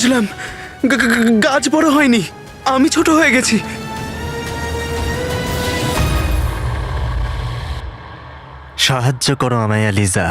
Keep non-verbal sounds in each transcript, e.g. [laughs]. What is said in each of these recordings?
বুঝলাম গাছ বড় হয়নি আমি ছোট হয়ে গেছি। সাহায্য করো আমায় লিজা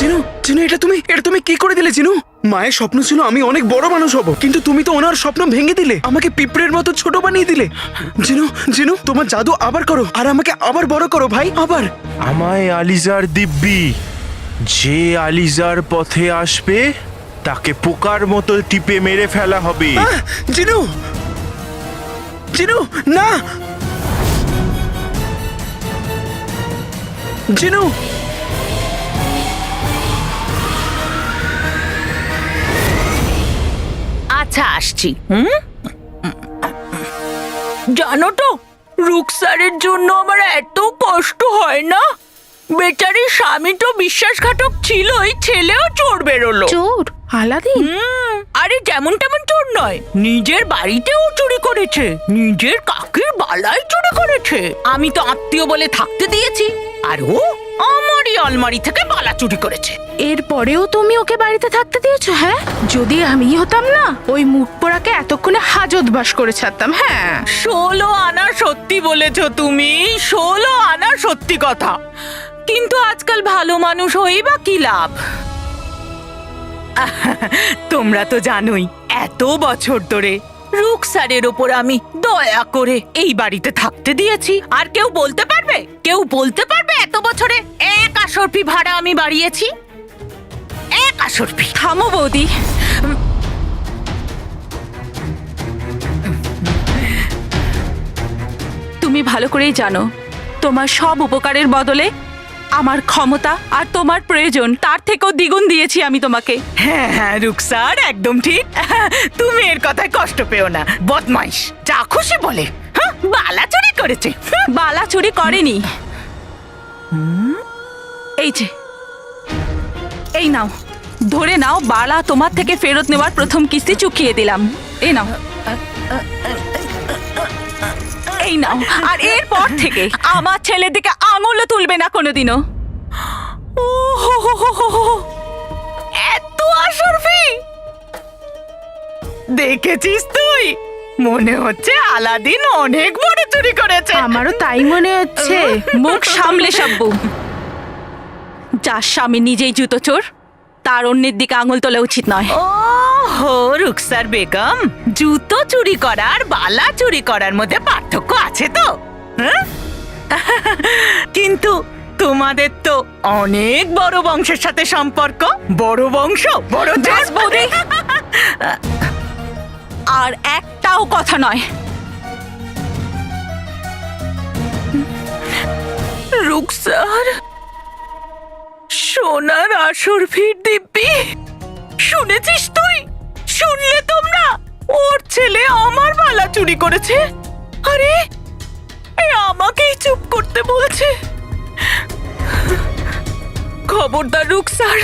জিনু জিনু এটা তুমি এটা তুমি কি করে দিলে জিনু মায়ের স্বপ্ন ছিল আমি অনেক বড় মানুষ হব কিন্তু তুমি তো ওনার স্বপ্ন ভেঙে দিলে আমাকে পিঁপড়ের মতো ছোট বানিয়ে দিলে। জিনু জিনু তোমার জাদু আবার করো আর আমাকে আবার বড় করো ভাই আবার। আমায় আলিজার দিব্যি যে আলিজার পথে আসবে তাকে পোকার মতো টিপে মেরে ফেলা হবে। জিনু জিনু না। জিনু আচ্ছা আসছি হুম? জানো তো রুকসারের জন্য আমার এত কষ্ট হয় না? বেচারি স্বামী তো বিশ্বাসঘাতক ছিলই ছেলেও চোর বেরোলো। চোর? আলাদিন আরে যেমন তেমন চোর নয় নিজের বাড়িতেও চুরি করেছে নিজের কাকের বালাই চুরি করেছে। আমি তো আত্মীয় বলে থাকতে দিয়েছি আর ও আমারই আলমারি থেকে বালা চুরি করেছে। এরপরেও তুমি ওকে বাড়িতে থাকতে দিয়েছ হ্যাঁ? যদি আমি হতাম না, ওই মুখ পোড়াকে এতক্ষণে হাজত বাস করে ছাড়তাম হ্যাঁ? ষোলো আনা সত্যি বলেছ তুমি। ষোলো আনা সত্যি কথা। কিন্তু আজকাল ভালো মানুষ হই বা কি লাভ? তোমরা তো জানোই, এত বছর ধরে রুকসারের ওপর আমি দয়া করে এই বাড়িতে থাকতে দিয়েছি। আর কেউ বলতে পারবে? কেউ বলতে পারবে এত বছরে? এক আসরপি ভাড়া আমি বাড়িয়েছি? এক আসরপি থামো বৌদি। তুমি ভালো করেই জানো তোমার সব উপকারের বদলে আমার ক্ষমতা আর তোমার প্রয়োজন তার থেকেও দ্বিগুণ দিয়েছি আমি তোমাকে। হ্যাঁ হ্যাঁ রুকসার একদম ঠিক। তুমি এর কথায় কষ্ট পেও না বদমাইশ। যা খুশি বলে। হ্যাঁ, বালা চুরি করেছে। বালা চুরি করেনি এই যে এই নাও ধরে নাও বালা তোমার থেকে ফেরত নেওয়ার প্রথম কিস্তি চুকিয়ে দিলাম। এই নাও। এই নাও আর এরপর থেকে আমার ছেলের দিকে আঙুলও তুলবে না কোনোদিনও। ও হো হো হো হো হো। এত আসরফি দেখেছিস তুই? মনে হচ্ছে আলাদিন অনেক বড় চুরি করেছে। আমারও তাই মনে হচ্ছে। মুখ সামলে সাব্বু। যার স্বামী নিজেই জুতো চোর তার অন্যের দিকে আঙুল তোলা উচিত নয় ও হো রুকসার বেগম জুতো চুরি করা আর বালা চুরি করার মধ্যে পার্থক্য আছে তো হ্যাঁ? [laughs] কিন্তু তোমাদের তো অনেক বড় বংশের সাথে সম্পর্ক বড় বংশ বড় চোর। বৌদি। আর একটাও কথা নয় রুকসার সোনার আসর ফির দিব্যি। শুনেছিস তুই? শুনলে তোমরা? ওর ছেলে আমার বালা চুরি করেছে। আরে, এ আমাকেই চুপ করতে বলছে। খবরদার রুকসার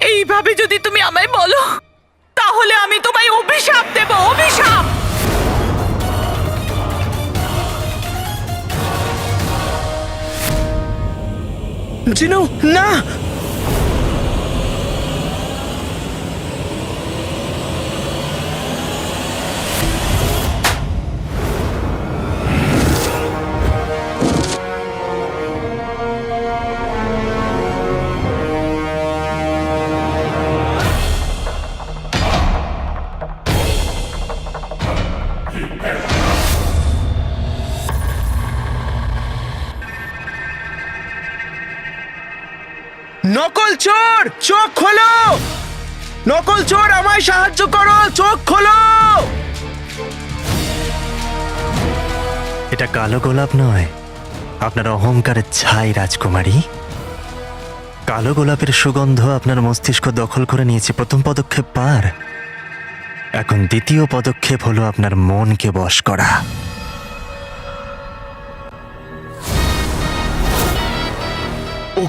এইভাবে যদি তুমি আমায় বলো, তাহলে আমি তোমায় অভিশাপ দেব, অভিশাপ! জিনু না নকল চোর আমায় সাহায্য করো, চোখ খোলো। এটা কালো গোলাপ নয়। আপনার অহংকারের ছাই রাজকুমারী। কালো গোলাপের সুগন্ধ আপনার মস্তিষ্ক দখল করে নিয়েছে। প্রথম পদক্ষেপ পার। এখন দ্বিতীয় পদক্ষেপ হলো আপনার মনকে বশ করা।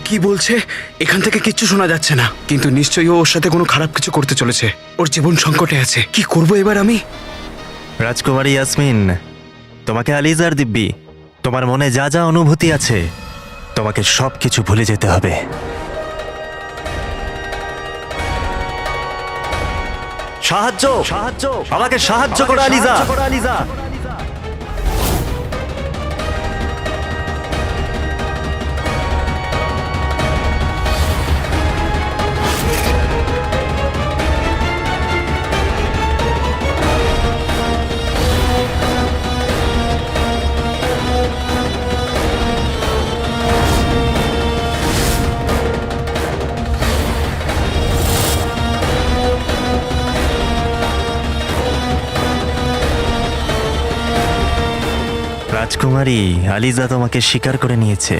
কি বলছে? এখান থেকে কিচ্ছু শোনা যাচ্ছে না। কিন্তু নিশ্চয়ই ওর সাথে কোনো খারাপ কিছু করতে চলেছে। ওর জীবন সংকটে আছে। কি করব এবার আমি? রাজকুমারী ইয়াসমিন, তোমাকে আলিজার দিব্যি, তোমার মনে যা যা অনুভূতি আছে, তোমাকে সব কিছু ভুলে যেতে হবে। সাহায্য! সাহায্য! আমাকে সাহায্য করো, আলিজা! রাজকুমারী আলিজা তোমাকে স্বীকার করে নিয়েছে।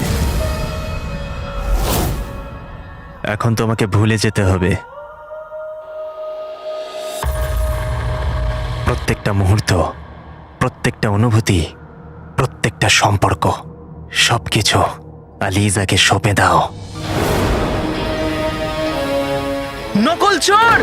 এখন তোমাকে ভুলে যেতে হবে। প্রত্যেকটা মুহূর্ত, প্রত্যেকটা অনুভূতি, প্রত্যেকটা সম্পর্ক, সবকিছু আলিজাকে সঁপে দাও। নকল চোর!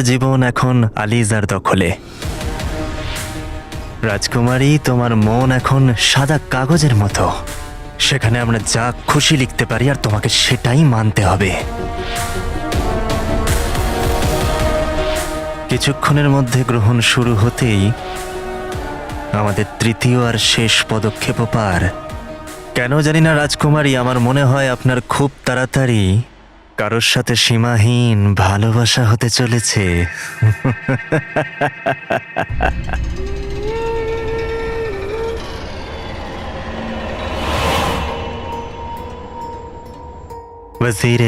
তোমার জীবন এখন আলিজার দখলে। রাজকুমারী, তোমার মন এখন সাদা কাগজের মতো। সেখানে আমরা যা খুশি লিখতে পারি আর তোমাকে সেটাই মানতে হবে। কিছুক্ষণের মধ্যে গ্রহণ শুরু হতেই আমাদের তৃতীয় আর শেষ পদক্ষেপ পার। কেন জানি না রাজকুমারী, আমার মনে হয় আপনার খুব তাড়াতাড়ি কারোর সাথে সীমাহীন ভালোবাসা হতে চলেছে।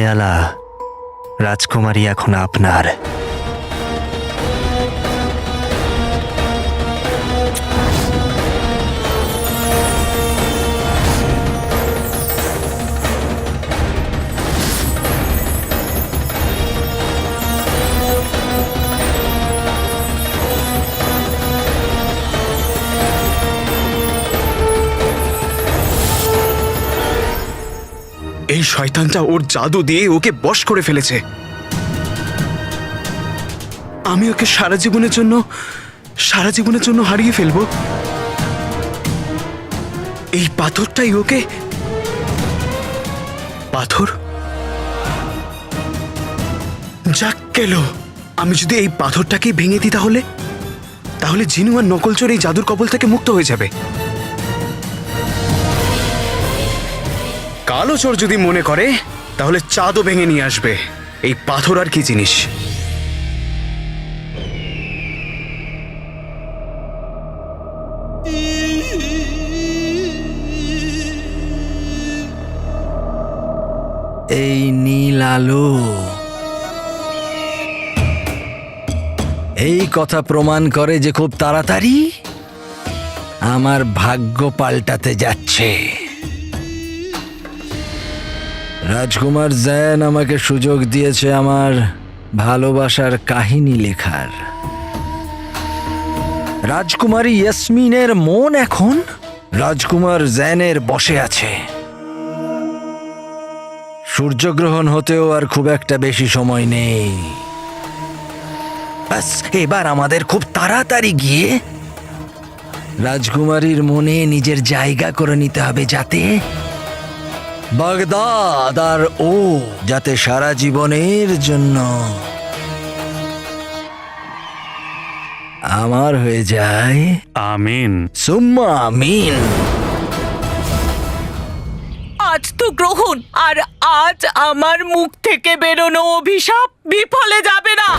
[laughs] আলা রাজকুমারী এখন আপনার। এই শয়তানটা ওর জাদু দিয়ে ওকে বশ করে ফেলেছে। আমি ওকে সারা জীবনের জন্য, সারা জীবনের জন্য হারিয়ে ফেলব। এই পাথরটাই ওকে পাথর? যাক গেল আমি যদি এই পাথরটাকে ভেঙে দিই তাহলে? তাহলে জিনু আর নকলচোর এই জাদুর কবল থেকে মুক্ত হয়ে যাবে। চোর যদি মনে করে, তাহলে চাঁদও ভেঙে নিয়ে আসবে। এই পাথর আর কি জিনিস? এই নীল আলো। এই কথা প্রমাণ করে যে খুব তাড়াতাড়ি আমার ভাগ্য পাল্টাতে যাচ্ছে। রাজকুমার জৈন আমাকে সুযোগ দিয়েছে আমার ভালোবাসার কাহিনী লেখার। রাজকুমারী ইয়াসমিনের মন এখন রাজকুমার জ্যানের বসে আছে। সূর্যগ্রহণ হতেও আর খুব একটা বেশি সময় নেই। ব্যাস, এবার আমাদের খুব তাড়াতাড়ি গিয়ে রাজকুমারীর মনে নিজের জায়গা করে নিতে হবে যাতে বাগদাদ আর ও যাতে সারা জীবনের জন্য আমার হয়ে যায়। আমিন। সুম্মা আমিন। আজ তো গ্রহণ আর আজ আমার মুখ থেকে বেরোনো অভিশাপ বিফলে যাবে না।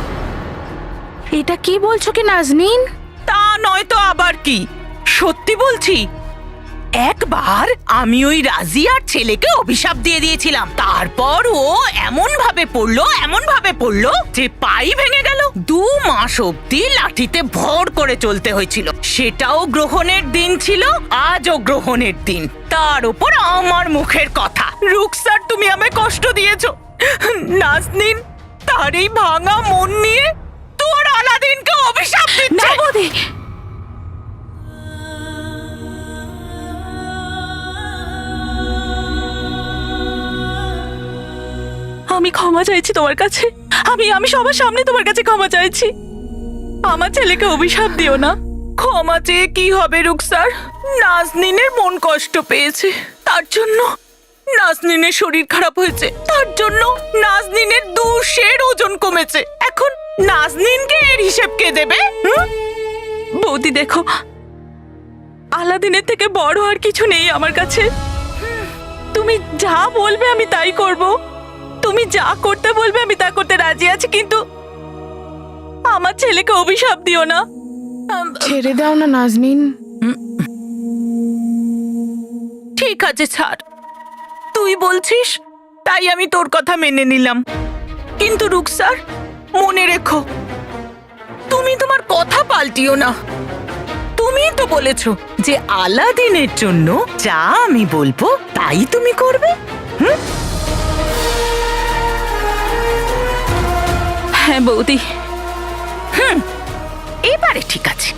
এটা কি বলছো কি নাজনীন? তা নয় তো আবার কি? সত্যি বলছি একবার আমি ওই রাজিয়ার ছেলেকে অভিশাপ দিয়ে দিয়েছিলাম। তারপর ও এমন ভাবে পড়ল এমন ভাবে পড়ল যে পাই ভেঙে গেল। দু মাস অব্দি লাঠিতে ভর করে চলতে হয়েছিল। সেটাও গ্রহণের দিন ছিল, আজও গ্রহণের দিন। তার উপর আমার মুখের কথা। রুকসার, তুমি আমায় কষ্ট দিয়েছ। নাজনিন, তার এই ভাঙা মন নিয়ে তোর আলাদিনকে অভিশাপ না দিচ্ছে বৌদি আমি ক্ষমা চাইছি তোমার কাছে। আমি আমি সবার সামনে তোমার কাছে ক্ষমা চাইছি। আমার ছেলেকে অভিশাপ দিও না। ক্ষমা চেয়ে কি হবে, রুকসার? নাজনিনের মন কষ্ট পেয়েছে। তার জন্য নাজনিনের শরীর খারাপ হয়েছে। তার জন্য নাজনিনের দু ওজন কমেছে। এখন নাজনিনকে এর হিসেব কে দেবে বৌদি, দেখো। আলাদিনের থেকে বড় আর কিছু নেই আমার কাছে। তুমি যা বলবে আমি তাই করব। তুমি যা করতে বলবে আমি তা করতে রাজি আছি কিন্তু আমার ছেলেকে অভিশাপ দিও না। ছেড়ে দাও না নাজনীন। ঠিক আছে ছাড়। তুই বলছিস তাই আমি তোর কথা মেনে নিলাম। কিন্তু রুকসার মনে রেখো তুমি তোমার কথা পাল্টিও না। তুমি তো বলেছ যে আলাদিনের জন্য যা আমি বলব তাই তুমি করবে হ্যাঁ বৌদি। হুম এবারে ঠিক আছে।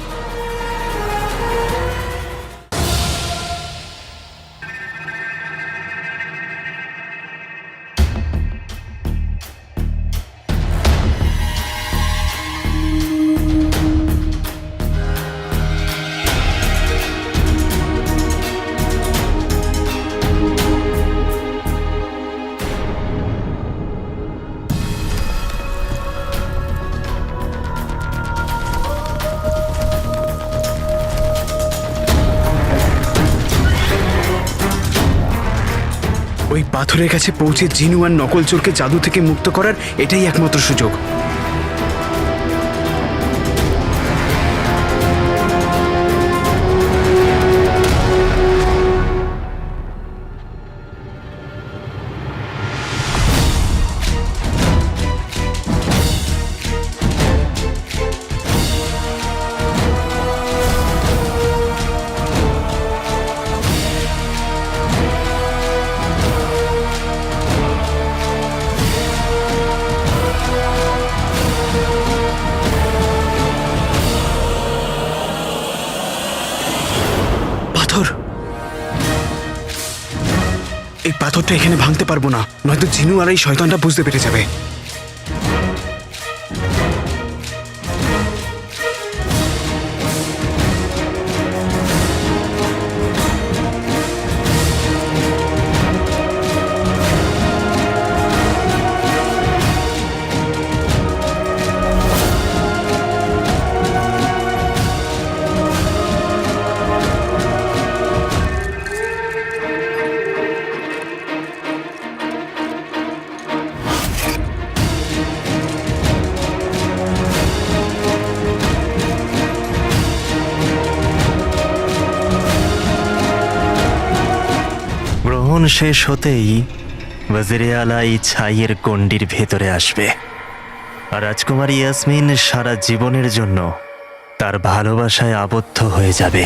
ওই পাথরের কাছে পৌঁছে জিনু আর নকল চোরকে জাদু থেকে মুক্ত করার এটাই একমাত্র সুযোগ। পাথর। এই পাথরটা এখানে ভাঙতে পারব না, নয়তো ঝিনু আর এই শয়তানটা বুঝতে পেরে যাবে। শেষ হতেই ওয়াজিরে আলা এই ছাইয়ের গণ্ডির ভেতরে আসবে। আর রাজকুমারী ইয়াসমিন সারা জীবনের জন্য তার ভালোবাসায় আবদ্ধ হয়ে যাবে।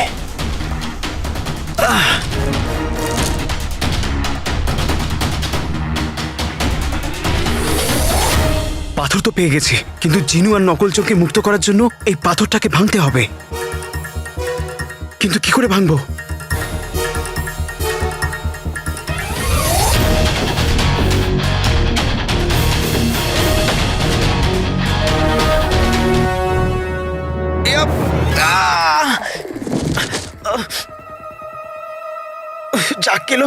পাথর তো পেয়ে গেছে, কিন্তু জিনু আর নকল চোরকে মুক্ত করার জন্য এই পাথরটাকে ভাঙতে হবে। কিন্তু কি করে ভাঙবো? যাক গেল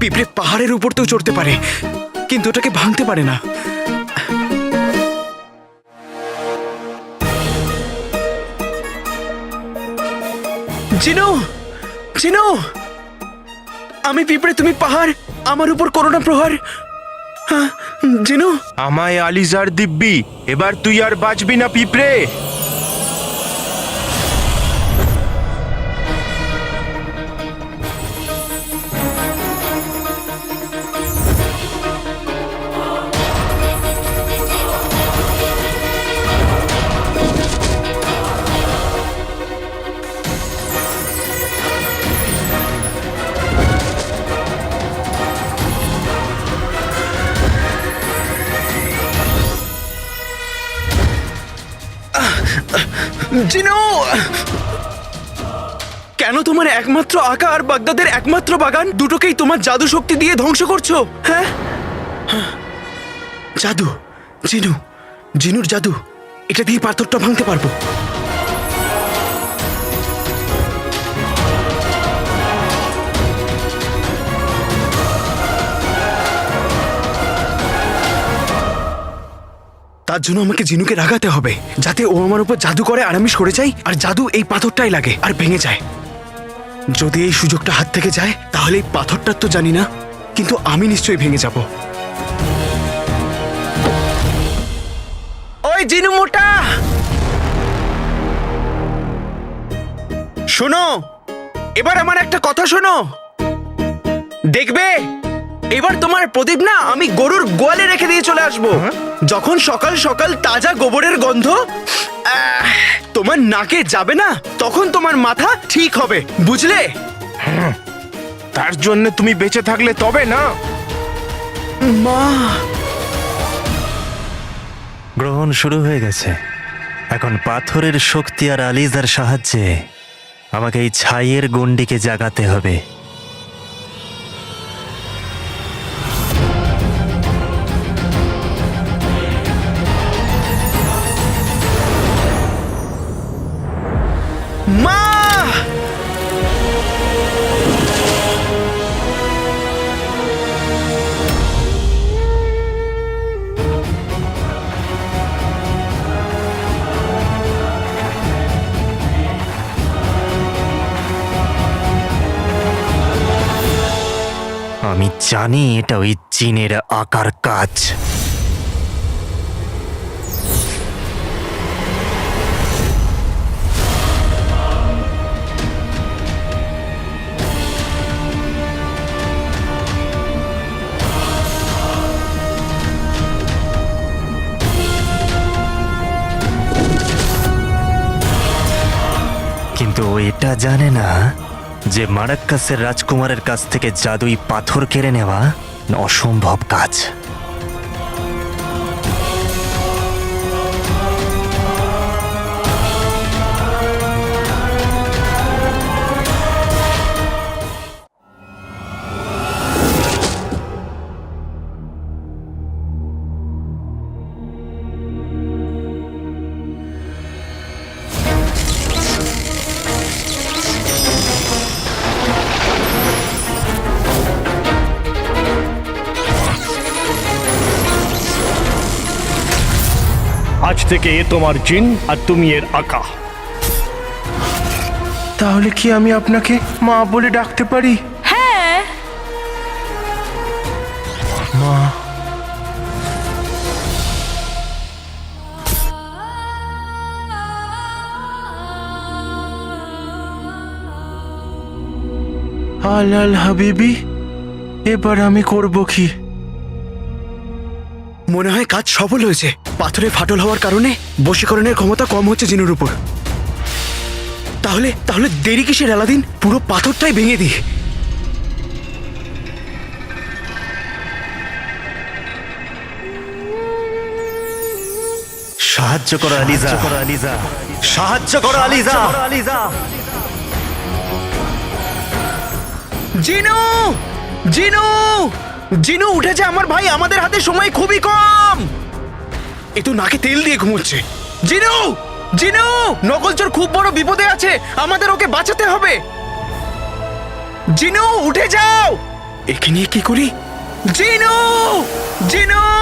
পিঁপড়ে পাহাড়ের উপর তো চড়তে পারে কিন্তু ওটাকে ভাঙতে পারে না। আমি পিঁপড়ে তুমি পাহাড় আমার উপর করোনা প্রহার। হ্যাঁ, জিনু? আমায় আলিজার দিব্যি এবার তুই আর বাঁচবি না পিঁপড়ে। জিনু কেন তোমার একমাত্র আঁকা আর বাগদাদের একমাত্র বাগান দুটোকেই তোমার জাদু শক্তি দিয়ে ধ্বংস করছ? হ্যাঁ। জাদু, জিনু, জিনুর জাদু, এটা দিয়ে পাথরটা ভাঙতে পারব। তার জন্য আমাকে জিনুকে রাগাতে হবে, যাতে ও আমার উপর জাদু করে আর আমি সরে যাই, আর জাদু এই পাথরটাই লাগে, আর ভেঙে যায়। যদি এই সুযোগটা হাত থেকে যায়, তাহলে এই পাথরটার তো জানি না, কিন্তু আমি নিশ্চয়ই ভেঙে যাব। ওই জিনু মোটা! শোনো, এবার আমার একটা কথা শোনো। দেখবে? এবার তোমার প্রদীপ না আমি গরুর গোয়ালে রেখে দিয়ে চলে আসব। যখন সকাল সকাল তাজা গোবরের গন্ধ আহ, তোমার নাকে যাবে না তখন তোমার মাথা ঠিক হবে বুঝলে? তার জন্য তুমি বেঁচে থাকলে তবে না। মা! গ্রহণ শুরু হয়ে গেছে। এখন পাথরের শক্তি আর আলিজার সাহায্যে আমাকে এই ছাইয়ের গন্ডিকে জাগাতে হবে। জানি এটা ওই চীনের আকার কাজ। কিন্তু এটা জানে না। যে মারাক্কাসের রাজকুমারের কাছ থেকে জাদুই পাথর কেড়ে নেওয়া অসম্ভব কাজ। আজ থেকে এ তোমার জিন আর তুমি এর আঁকা। তাহলে কি আমি আপনাকে মা বলে ডাকতে পারি? হ্যাঁ। মা। আল আল হাবিবি এবার আমি করব কি? মনে হয় কাজ সফল হয়েছে। পাথরে ফাটল হওয়ার কারণে বশীকরণের ক্ষমতা কম হচ্ছে জিনুর উপর। তাহলে তাহলে দেরি কিসের আলাদিন? পুরো পাথরটাই ভেঙে দিই সাহায্য করো আলিজা। করো আলিজা। সাহায্য করো আলিজা। আলিজা। জিনু! জিনু! জিনু উঠেছে আমার ভাই আমাদের হাতে সময় খুবই কম। এ তো নাকে তেল দিয়ে ঘুমোচ্ছে। জিনু! জিনু! নকলচোর খুব বড় বিপদে আছে। আমাদের ওকে বাঁচাতে হবে। জিনু, উঠে যাও! একে নিয়ে কি করি? জিনু! জিনু!